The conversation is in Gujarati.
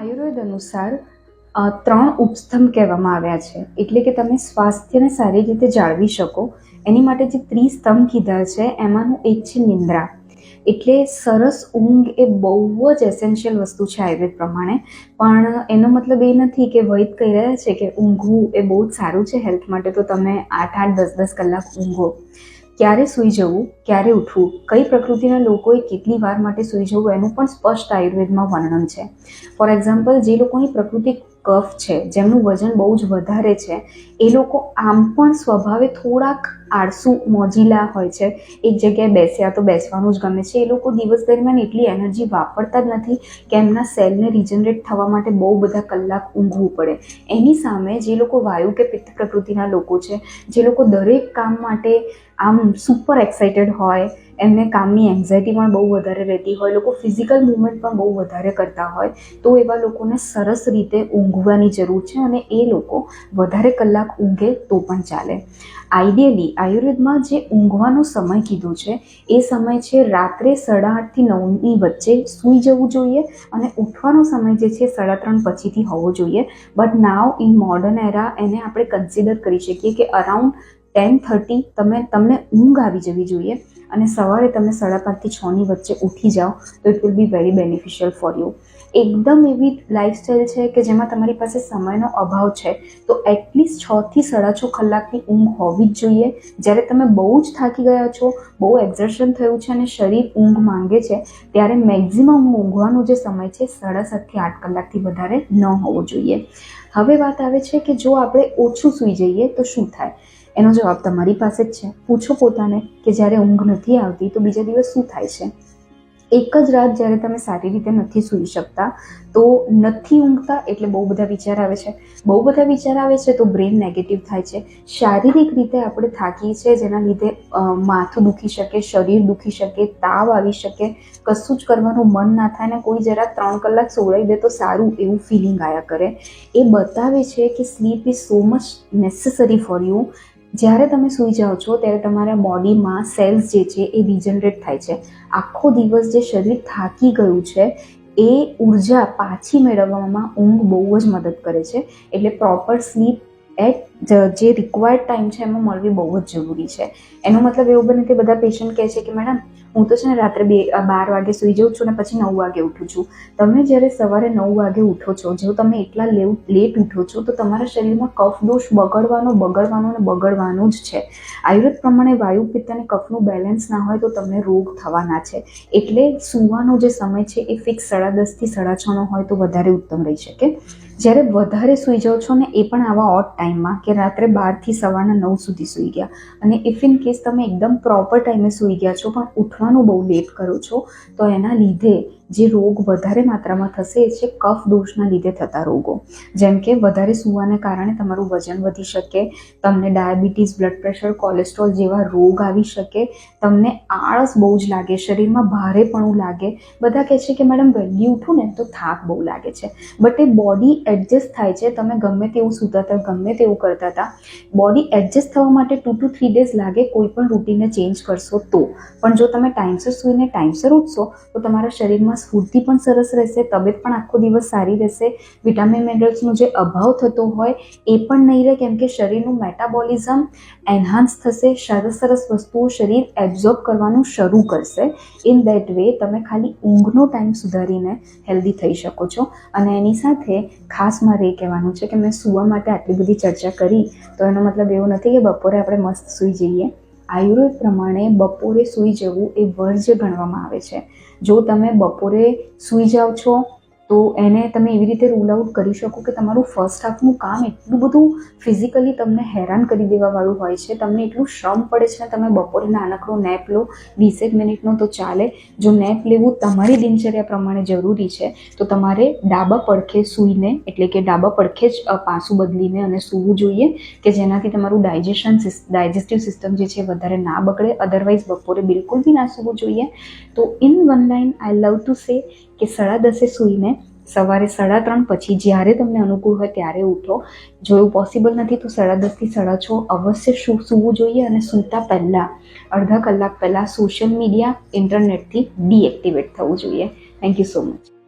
આયુર્વેદ અનુસાર ત્રણ ઉપસ્તંભ કહેવામાં આવ્યા છે. એટલે કે તમે સ્વાસ્થ્યને સારી રીતે જાળવી શકો. એની માટે જે ત્રિસ્તંભ કીધા છે એમાંનું એક છે નિંદ્રા. એટલે સરસ ઊંઘ એ બહુ જ એસેન્શિયલ વસ્તુ છે આયુર્વેદ પ્રમાણે. પણ એનો મતલબ એ નથી કે વૈદ કહી રહ્યા છે કે ઊંઘવું એ બહુ જ સારું છે હેલ્થ માટે. તો તમે આઠ આઠ, દસ દસ કલાક ઊંઘો. ક્યારે સૂઈ જવું, ક્યારે ઉઠવું, કઈ પ્રકૃતિના લોકોએ કેટલી વાર માટે સૂઈ જવું, એનું પણ સ્પષ્ટ આયુર્વેદમાં વર્ણન છે. ફોર એક્ઝામ્પલ જે લોકોની પ્રકૃતિ કફ છે, જેમનું વજન બહુ જ વધારે છે, એ લોકો આમ પણ સ્વભાવે થોડાક આળસુ મોજીલા હોય છે. એક જગ્યાએ બેસ્યા તો બેસવાનું જ ગમે છે. એ લોકો દિવસ દરમિયાન એટલી એનર્જી વાપરતા જ નથી કે એમના સેલને રિજનરેટ થવા માટે બહુ બધા કલાક ઊંઘવું પડે. એની સામે જે લોકો વાયુ કે પિત્ત પ્રકૃતિના લોકો છે, જે લોકો દરેક કામ માટે આમ સુપર એક્સાઇટેડ હોય એમને કામની એન્ઝાયટી પણ બહુ વધારે રહેતી હોય, લોકો ફિઝિકલ મુવમેન્ટ પણ બહુ વધારે કરતા હોય, તો એવા લોકોને સરસ રીતે ઊંઘવાની જરૂર છે અને એ લોકો વધારે કલાક ઊંઘે તો પણ ચાલે. આઈડિયલી આયુર્વેદમાં જે ઊંઘવાનો સમય કીધો છે, એ સમય છે રાત્રે સાડા આઠથી નવની વચ્ચે સૂઈ જવું જોઈએ અને ઉઠવાનો સમય જે છે સાડા ત્રણ પછીથી હોવો જોઈએ. But now in modern era એને આપણે કન્સિડર કરી શકીએ કે અરાઉન્ડ ટેન થર્ટી તમે, તમને ઊંઘ આવી જવી જોઈએ. અને સવારે તમે સાડા પાંચથી છની વચ્ચે ઉઠી જાઓ, તો it will be very beneficial for you એકદમ એવી લાઇફસ્ટાઈલ છે કે જેમાં તમારી પાસે સમયનો અભાવ છે, તો એટલીસ્ટ છથી સાડા છ કલાકની ઊંઘ હોવી જ જોઈએ. જ્યારે તમે બહુ જ થાકી ગયા છો, બહુ એક્ઝર્શન થયું છે અને શરીર ઊંઘ માંગે છે, ત્યારે મેક્ઝિમમ ઊંઘવાનો જે સમય છે સાડા સાતથી આઠ કલાકથી વધારે ન હોવો જોઈએ. હવે વાત આવે છે કે જો આપણે ઓછું સૂઈ જઈએ તો શું થાય? એનો જવાબ તમારી પાસે જ છે. પૂછો પોતાને કે જ્યારે ઊંઘ નથી આવતી તો બીજા દિવસ શું થાય છે? એક જ રાત જ્યારે તમે સારી રીતે નથી સૂઈ શકતા તો નથી ઊંઘતા એટલે બહુ બધા વિચાર આવે છે. બહુ બધા વિચાર આવે છે તો બ્રેન નેગેટિવ થાય છે. શારીરિક રીતે આપણે થાકીએ છીએ જેના લીધે માથું દુખી શકે, શરીર દુખી શકે, તાવ આવી શકે. કશું જ કરવાનું મન ના થાય ને કોઈ જરા ત્રણ કલાક સોળાઈ દે તો સારું એવું ફિલિંગ આયા કરે. એ બતાવે છે કે sleep is so much necessary for you જ્યારે તમે સૂઈ જાઓ છો, ત્યારે તમારા બોડીમાં સેલ્સ જે છે એ રિજનરેટ થાય છે. આખો દિવસ જે શરીર થાકી ગયું છે, એ ઊર્જા પાછી મેળવવામાં ઊંઘ બહુ જ મદદ કરે છે. એટલે પ્રોપર સ્લીપ એટ જે રિક્વાયર્ડ ટાઈમ છે એમાં મળવી બહુ જ જરૂરી છે. એનો મતલબ એવું બને કે બધા પેશન્ટ કહે છે કે, મેડમ, હું તો છે ને રાત્રે બે બાર વાગે સૂઈ જાઉં છું ને પછી નવ વાગે ઉઠું છું. તમે જ્યારે સવારે નવ વાગે ઉઠો છો, જો તમે એટલા લેટ ઉઠો છો, તો તમારા શરીરમાં કફ દોષ બગડવાનો બગડવાનો ને બગડવાનો જ છે. આયુર્વેદ પ્રમાણે વાયુ પિત્ત અને કફનું બેલેન્સ ના હોય તો તમને રોગ થવાના છે. એટલે સૂવાનો જે સમય છે એ ફિક્સ સાડા દસથી સાડા છનો હોય તો વધારે ઉત્તમ રહી શકે. જ્યારે વધારે સૂઈ જાઓ છો ને એ પણ આવા ઓટ ટાઈમમાં કે રાત્રે બારથી સવારના નવ સુધી સૂઈ ગયા. અને ઇફ ઇન કેસ તમે એકદમ પ્રોપર ટાઈમે સૂઈ ગયા છો, પણ ઉઠવાનું બહુ લેટ કરો છો, તો એના લીધે જે રોગ વધારે માત્રામાં થશે, એ છે કફ દોષના લીધે થતા રોગો. જેમ કે વધારે સૂવાને કારણે તમારું વજન વધી શકે, તમને ડાયાબિટીસ, બ્લડ પ્રેશર, કોલેસ્ટ્રોલ જેવા રોગ આવી શકે, તમને આળસ બહુ જ લાગે, શરીરમાં ભારેપણું લાગે. બધા કહે છે કે, મેડમ, વહેલી ઉઠું ને તો થાક બહુ લાગે છે. બટ એ બોડી એડજસ્ટ થાય છે. તમે ગમે તેવું સૂતા હતા ગમે તેવું કરતા હતા બોડી એડજસ્ટ થવા માટે ટુ ટુ થ્રી ડેઝ લાગે કોઈ પણ રૂટીનને ચેન્જ કરશો તો. પણ જો તમે ટાઈમસર સૂઈને ટાઈમસર ઉઠશો તો તમારા શરીરમાં સ્ફૂર્તિ પણ સરસ રહેશે, તબિયત પણ આખો દિવસ સારી રહેશે. વિટામિન મિનરલ્સનો જે અભાવ થતો હોય એ પણ નહીં રહે, કેમ કે શરીરનું મેટાબોલિઝમ એન્હાન્સ થશે, સરસ સરસ વસ્તુઓ શરીર એબ્ઝોર્બ કરવાનું શરૂ કરશે. ઇન દેટ વે તમે ખાલી ઊંઘનો ટાઈમ સુધારીને હેલ્ધી થઈ શકો છો. અને એની સાથે ખાસ મારે એ કહેવાનું છે કે મેં સૂવા માટે આટલી બધી ચર્ચા કરી, તો એનો મતલબ એવો નથી કે બપોરે આપણે મસ્ત સૂઈ જઈએ. આયુર્વેદ પ્રમાણે બપોરે સૂઈ જવું એ વર્જ્ય ગણવામાં આવે છે. જો તમે બપોરે સૂઈ જાઓ છો તો એને તમે એવી રીતે રૂલ આઉટ કરી શકો કે તમારું ફર્સ્ટ હાફનું કામ એટલું બધું ફિઝિકલી તમને હેરાન કરી દેવાવાળું હોય છે. તમને એટલું શ્રમ પડે છે ને તમે બપોરે નાનકડો નેપ લો, વીસેક મિનિટનો તો ચાલે. જો નેપ લેવું તમારી દિનચર્યા પ્રમાણે જરૂરી છે, તો તમારે ડાબા પડખે સૂઈને, એટલે કે ડાબા પડખે જ પાસું બદલીને અને સૂવું જોઈએ કે જેનાથી તમારું ડાયજેશન ડાયજેસ્ટિવ સિસ્ટમ જે છે વધારે ના બગડે. અધરવાઇઝ બપોરે બિલકુલ બી ના સૂવું જોઈએ. તો in one line I love to say કે સાડા દસે સૂઈને સવારે સાડા ત્રણ પછી જ્યારે તમને અનુકૂળ હોય ત્યારે ઉઠો. જો એવું પોસિબલ નથી તો સાડા દસથી સાડા છ અવશ્ય શું સૂવું જોઈએ અને સૂતા પહેલાં, અડધા કલાક પહેલાં સોશિયલ મીડિયા ઇન્ટરનેટથી ડીએક્ટિવેટ થવું જોઈએ. Thank you so much